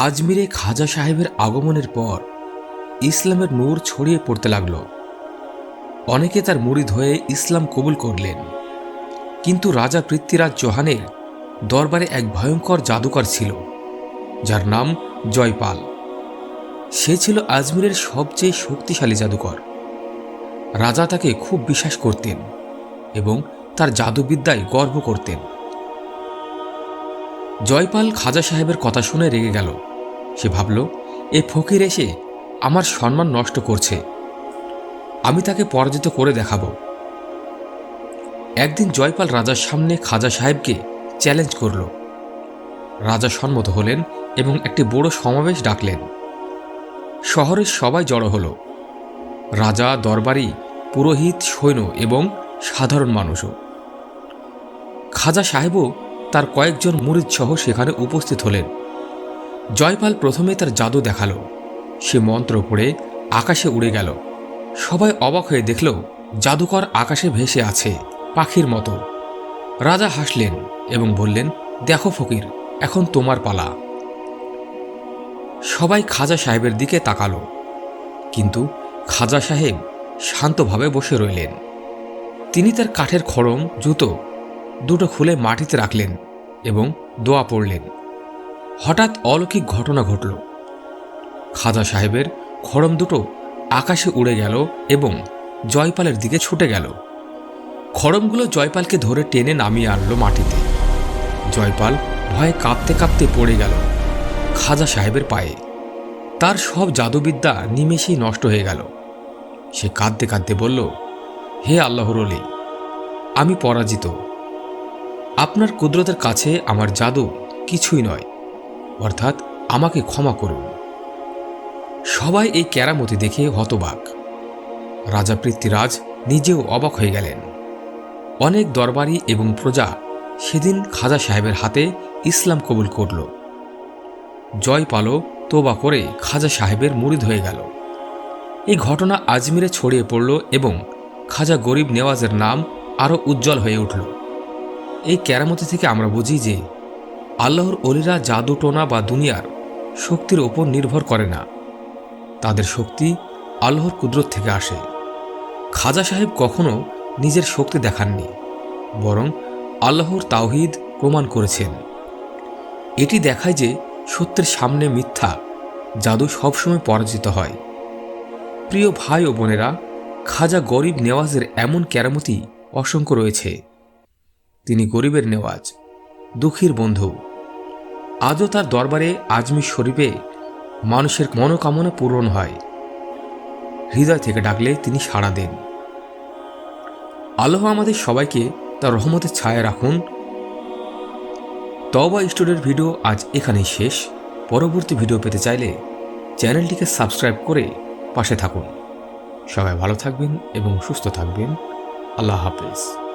আজমিরে খাজা সাহেবের আগমনের পর ইসলামের নূর ছড়িয়ে পড়তে লাগল। অনেকে তার মুরিদ হয়ে ইসলাম কবুল করলেন। কিন্তু রাজা পৃথ্বীরাজ চৌহানের দরবারে এক ভয়ঙ্কর জাদুকর ছিল, যার নাম জয়পাল। সে ছিল আজমিরের সবচেয়ে শক্তিশালী জাদুকর। রাজা তাকে খুব বিশ্বাস করতেন এবং তার জাদুবিদ্যায় গর্ব করতেন। জয়পাল খাজা সাহেবের কথা শুনে রেগে গেল। সে ভাবল, এ ফকির এসে আমার সম্মান নষ্ট করছে। আমি তাকে পরাজিত করে দেখাব। একদিন জয়পাল রাজার সামনে খাজা সাহেবকে চ্যালেঞ্জ করল। রাজা সম্মত হলেন এবং একটি বড় সমাবেশ ডাকলেন। শহরের সবাই জড়ো হল। রাজা, দরবারি, পুরোহিত, সৈন্য এবং সাধারণ মানুষও। খাজা সাহেবও তার কয়েকজন মুরিদ সহ সেখানে উপস্থিত হলেন। জয়পাল প্রথমে তার জাদু দেখাল। সে মন্ত্র পড়ে আকাশে উড়ে গেল। সবাই অবাক হয়ে দেখল, জাদুকর আকাশে ভেসে আছে, পাখির মতো। রাজা হাসলেন এবং বললেন, দেখো ফকির, এখন তোমার পালা। সবাই খাজা সাহেবের দিকে তাকালো। কিন্তু খাজা সাহেব শান্তভাবে বসে রইলেন। তিনি তার কাঠের খড়ম জুতো দুটো খুলে মাটিতে রাখলেন এবং দোয়া পড়লেন। হঠাৎ অলৌকিক ঘটনা ঘটল। খাজা সাহেবের খড়ম দুটো আকাশে উড়ে গেল এবং জয়পালের দিকে ছুটে গেল। খড়মগুলো জয়পালকে ধরে টেনে নামিয়ে আনলো মাটিতে। জয়পাল ভয়ে কাঁপতে কাঁপতে পড়ে গেল খাজা সাহেবের পায়ে। তার সব জাদুবিদ্যা নিমেষেই নষ্ট হয়ে গেল। সে কাঁদতে কাঁদতে বলল, হে আল্লাহর অলি আমি পরাজিত। আপনার কুদরতের কাছে আমার জাদু কিছুই নয়। অর্থাৎ আমাকে ক্ষমা করুন। সবাই এই ক্যারামতি দেখে হতবাক। রাজা পৃথ্বীরাজ নিজেও অবাক হয়ে গেলেন। অনেক দরবারি এবং প্রজা সেদিন খাজা সাহেবের হাতে ইসলাম কবুল করল। জয়পালও তোবা করে খাজা সাহেবের মুরিদ হয়ে গেল। এই ঘটনা আজমিরে ছড়িয়ে পড়ল এবং খাজা গরিব নেওয়াজের নাম আরও উজ্জ্বল হয়ে উঠল। এই ক্যারামতি থেকে আমরা বুঝি যে আল্লাহর অলিরা জাদু টোনা বা দুনিয়ার শক্তির ওপর নির্ভর করে না। তাদের শক্তি আল্লাহর কুদরত থেকে আসে। খাজা সাহেব কখনো নিজের শক্তি দেখাননি, বরং আল্লাহর তাওহিদ প্রমাণ করেছেন। এটি দেখায় যে সত্যের সামনে মিথ্যা জাদু সবসময় পরাজিত হয়। প্রিয় ভাই ও বোনেরা, খাজা গরিব নেওয়াজের এমন কেরামতি অসংখ্য রয়েছে। তিনি গরিবের নেওয়াজ, দুঃখীর বন্ধু। আজও তার দরবারে আজমির শরীফে মানুষের মনোকামনা পূরণ হয়। হৃদয় থেকে ডাকলে তিনি সাড়া দেন। আল্লাহ আমাদের সবাইকে তার রহমতের ছায়া রাখুন। তবা স্টুডিওর ভিডিও আজ এখানেই শেষ। পরবর্তী ভিডিও পেতে চাইলে চ্যানেলটিকে সাবস্ক্রাইব করে পাশে থাকুন। সবাই ভালো থাকবেন এবং সুস্থ থাকবেন। আল্লাহ হাফেজ।